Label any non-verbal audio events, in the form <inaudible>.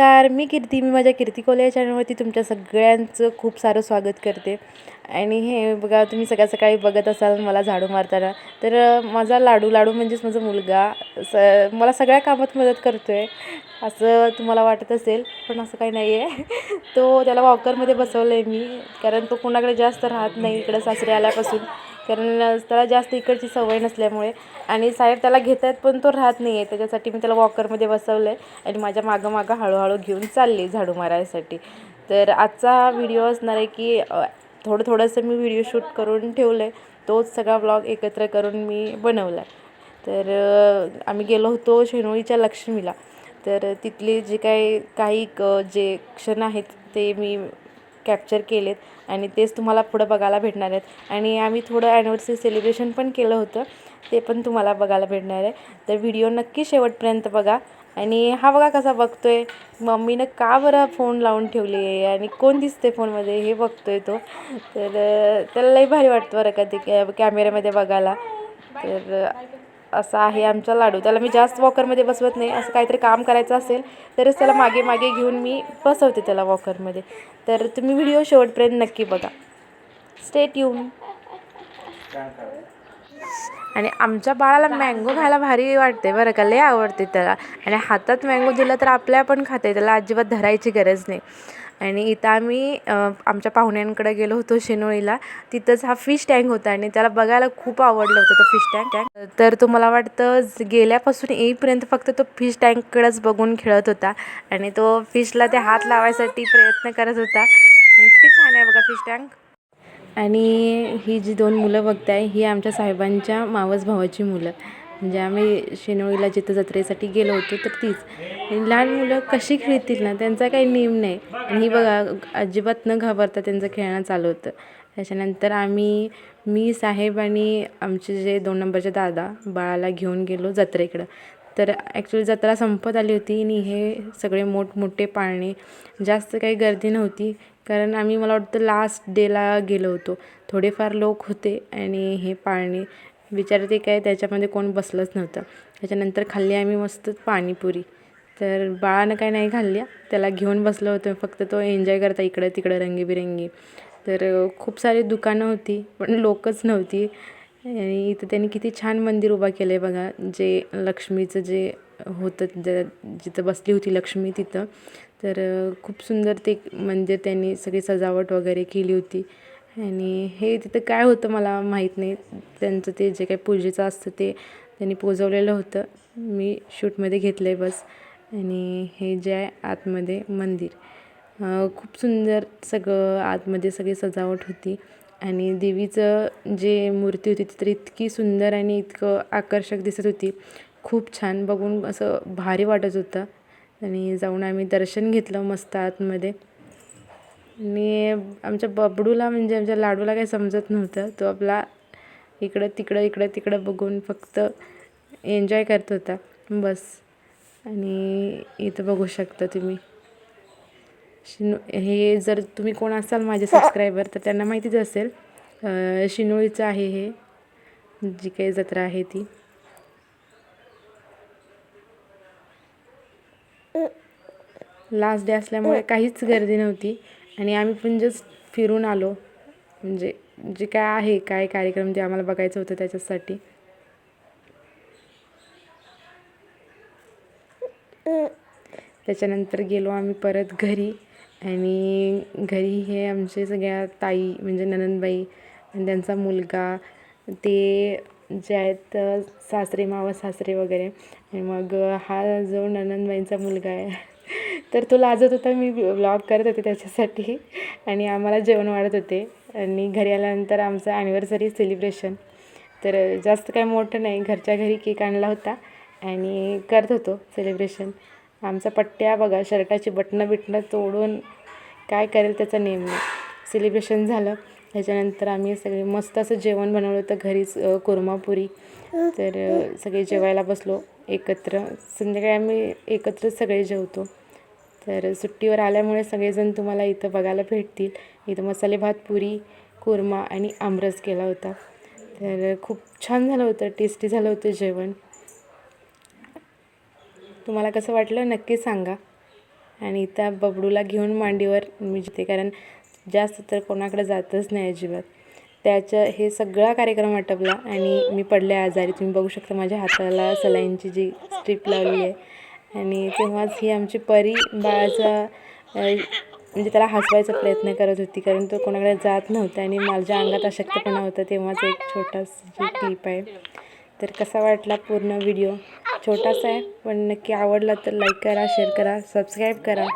नमस्कार मी कीर्ती मी माझ्या कीर्ती कोले या चॅनलवरती तुमच्या सगळ्यांचं खूप सारं स्वागत करते. आणि हे बघा तुम्ही सकाळ सकाळी बघत असाल मला झाडू मारताना. तर माझा लाडू लाडू म्हणजेच माझा मुलगा स मला सगळ्या कामात मदत करतो आहे असं तुम्हाला वाटत असेल पण असं काही नाही आहे <laughs> तो त्याला वॉकरमध्ये बसवलं आहे मी कारण तो कुणाकडे जास्त राहत नाही इकडं सासरे आल्यापासून. कारण त्याला जास्त इकडची सवय नसल्यामुळे. आणि साहेब त्याला घेत आहेत पण तो राहत नाही आहे त्याच्यासाठी मी त्याला वॉकरमध्ये बसवलं आहे आणि माझ्या मागं मागं हळूहळू घेऊन चालली झाडू मारायसाठी. तर आजचा हा व्हिडिओ असणार आहे की थोडं थोडंसं मी व्हिडिओ शूट करून ठेवलं आहे तोच सगळा ब्लॉग एकत्र करून मी बनवला आहे तर आम्ही गेलो होतो शेनोळीच्या लक्ष्मीला. तर तिथले जे काही काही क जे क्षण आहेत ते मी कॅप्चर केलेत आणि तेच तुम्हाला पुढं बघायला भेटणार आहेत. आणि आम्ही थोडं ॲनिव्हर्सरी सेलिब्रेशन पण केलं होतं ते पण तुम्हाला बघायला भेटणार आहे. तर व्हिडिओ नक्की शेवटपर्यंत बघा. आणि हा बघा कसा बघतो आहे मम्मीनं का बरं फोन लावून ठेवली आहे आणि कोण दिसते फोनमध्ये हे बघतो आहे तो. तर त्याला लई भारी वाटतं बरं का ते कॅ कॅमेऱ्यामध्ये बघायला. तर असा आहे आमचा लाडू. त्याला मी जास्त वॉकरमध्ये बसवत नाही. असं काहीतरी काम करायचं असेल तरच त्याला मागे मागे घेऊन मी बसवते त्याला वॉकरमध्ये तर तुम्ही व्हिडिओ शेवटपर्यंत नक्की बघा. स्टेट येऊन आणि आमच्या बाळाला मँगो खायला भारी वाटते बरं का. लय आवडते त्याला. आणि हातात मँगो दिला तर आपल्या पण खाते त्याला अजिबात धरायची गरज नाही. आणि इथं आम्ही आमच्या पाहुण्यांकडे गेलो होतो शेनोळीला. तिथंच हा फिश टँक होता आणि त्याला बघायला खूप आवडलं होतं तो फिश टँक टँक तर तो मला वाटतं गेल्यापासून येईपर्यंत फक्त तो फिश टँककडेच बघून खेळत होता आणि तो फिशला ते हात लावायसाठी प्रयत्न करत होता. आणि किती छान आहे बघा फिश टँक आणि ही जी दोन मुलं बघताय ही आमच्या साहेबांच्या मावस भावाची मुलं. म्हणजे आम्ही शेनोळीला जिथं जत्रेसाठी गेलो होतो तर तीच. लहान मुलं कशी खेळतील ना त्यांचा काही नियम नाही. आणि ही बघा अजिबात न घाबरता त्यांचं खेळणं चालू होतं. त्याच्यानंतर आम्ही मी साहेब आणि आमचे जे दोन नंबरचे दादा बाळाला घेऊन गेलो जत्रेकडं. तर ॲक्च्युली जत्रा संपत आली होती आणि हे सगळे मोठमोठे पाळणे जास्त काही गर्दी नव्हती. कारण आम्ही मला वाटतं लास्ट डेला गेलो होतो. थोडेफार लोक होते आणि हे पाळणे. विचारते काय त्याच्यामध्ये कोण बसलंच नव्हतं. त्याच्यानंतर खाल्ली आम्ही मस्त पाणीपुरी. तर बाळानं काय नाही खाल्ल्या त्याला घेऊन बसलं होतं. फक्त तो एन्जॉय करता इकडं तिकडं रंगीबिरंगी. तर खूप सारी दुकानं होती पण लोकच नव्हती. आणि इथं त्यांनी किती छान मंदिर उभा केलं आहे बघा. जे लक्ष्मीचं जे होतं ज जिथं बसली होती लक्ष्मी तिथं. तर खूप सुंदर ते मंदिर त्यांनी सगळी सजावट वगैरे केली होती. आणि हे तिथं काय होतं मला माहीत नाही. त्यांचं ते जे काही पूजेचं असतं ते त्यांनी पोजवलेलं होतं. मी शूटमध्ये घेतलं आहे बस. आणि हे जे आहे आतमध्ये मंदिर. खूप सुंदर सगळं आतमध्ये सगळी सजावट होती. आणि देवीचं जे मूर्ती होती ती तर इतकी सुंदर आणि इतकं आकर्षक दिसत होती. खूप छान बघून असं भारी वाटत होतं. आणि जाऊन आम्ही दर्शन घेतलं मस्त आतमध्ये. आणि आमच्या बबडूला म्हणजे आमच्या लाडूला काही समजत नव्हतं. तो आपला इकडं तिकडं इकडं तिकडं बघून फक्त एन्जॉय करत होता. बस. आणि इथं बघू शकता तुम्ही. शिनो हे जर तुम्ही कोण असाल माझे सबस्क्रायबर तर त्यांना माहितीच असेल शिनोळीचं आहे हे. जी काही जत्रा आहे ती. लास्ट डे असल्यामुळे काहीच गर्दी नव्हती. आणि आम्ही पण जस्ट फिरून आलो. म्हणजे जे काय आहे काय कार्यक्रम जे आम्हाला बघायचं होतं त्याच्यासाठी. त्याच्यानंतर गेलो आम्ही परत घरी. आणि घरी हे आमचे सगळ्या ताई म्हणजे ननंदबाई आणि त्यांचा मुलगा ते जे आहेत सासरे मावस सासरे वगैरे. आणि मग हा जो ननंदबाईंचा मुलगा आहे तर तो लाजत होता मी व्लॉग करत होते त्याच्यासाठी. आणि आम्हाला जेवण वाढत होते. आणि घरी आल्यानंतर आमचं ॲनिव्हर्सरी सेलिब्रेशन तर जास्त काय मोठं नाही घरच्या घरी केक आणला होता. आणि करत होतो सेलिब्रेशन आमचा पट्ट्या बघा शर्टाची बटणं बिटणं तोडून काय करेल त्याचा नेम नाही सेलिब्रेशन झालं. त्याच्यानंतर आम्ही सगळे मस्त असं जेवण बनवलं होतं घरीच कोरमापुरी तर सगळे जेवायला बसलो एकत्र. संध्याकाळी आम्ही एकत्रच सगळे जेवतो. तर सुट्टीवर आल्यामुळे सगळेजण तुम्हाला इथं बघायला भेटतील. इथं मसाले भात पुरी कोरमा आणि आमरस केला होता. तर खूप छान झालं होतं टेस्टी झालं होतं जेवण. तुम्हाला कसं वाटलं नक्की सांगा. आणि त्या बबडूला घेऊन मांडीवर मी जिथे कारण जास्त तर कोणाकडे जातच नाही अजिबात. त्याचं हे सगळा कार्यक्रम आटपला आणि मी पडले आजारी. तुम्ही बघू शकता माझ्या हाताला सलाईनची जी स्ट्रीप लावली आहे. आणि तेव्हाच ही आमची परी बाळाचा म्हणजे त्याला हसवायचा प्रयत्न करत होती. कारण तो कोणाकडे जात नव्हता आणि माझ्या अंगात अशक्तपणा होता तेव्हाच एक छोटासा क्लिप आहे. तर कसा वाटला पूर्ण व्हिडिओ छोटासा आहे पण नक्की आवडला तर लाईक करा शेअर करा सबस्क्राईब करा.